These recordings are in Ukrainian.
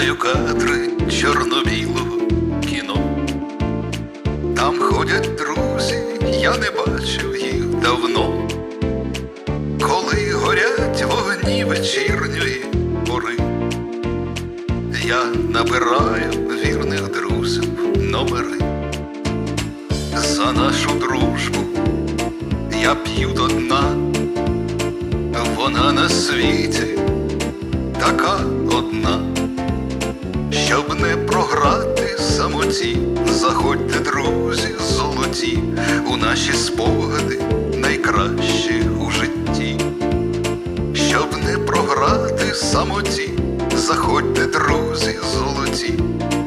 Гортаю кадри чорно-білого кіно. Там ходять друзі, я не бачив їх давно. Коли горять вогні вечірньої пори, я набираю вірних друзів номери. За нашу дружбу я п'ю до дна, вона на світі заходьте, друзі, золоті, у наші спогади найкращі у житті, щоб не програти самоті, заходьте, друзі, золоті,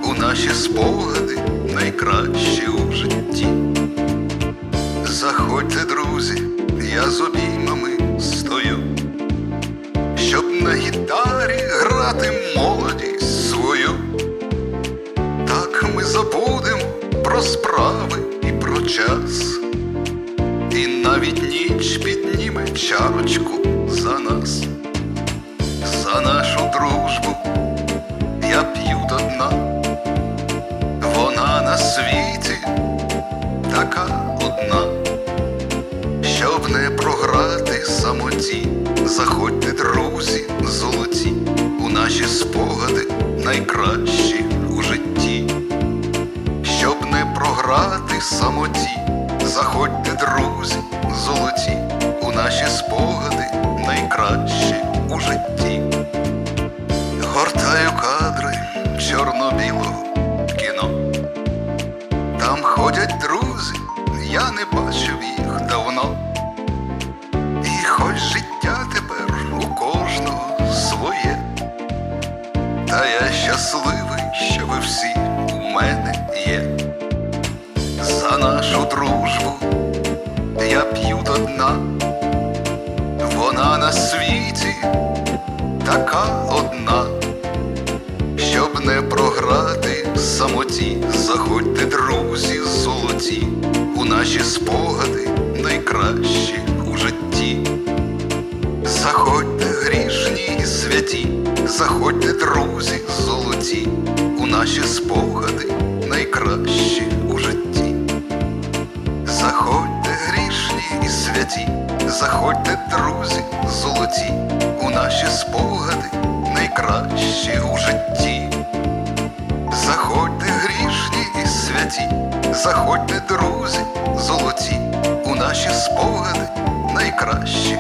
у наші спогади найкращі у житті. Заходьте, друзі, я з обіймами стою, щоб на гітарі грати про справи і про час, і навіть ніч підніме чарочку за нас, за нашу дружбу я п'ю до дна, вона на світі така одна, щоб не програти самоті, заходьте, друзі, золоті, у наші спогади найкращі самоті, заходьте, друзі, золоті, у наші спогади найкращі у житті. Гортаю кадри чорно-білого кіно. Там ходять друзі, я не бачив їх давно. І хоч життя тепер у кожного своє, та я щасливий, що ви всі у мене вона на світі така одна. Щоб не програти самоті, заходьте, друзі, золоті, у наші спогади найкращі у житті. Заходьте, грішні і святі, заходьте, друзі, золоті, у наші спогади найкращі заходьте, друзі, золоті, у наші спогади найкращі у житті. Заходьте, грішні і святі, заходьте, друзі, золоті, у наші спогади найкращі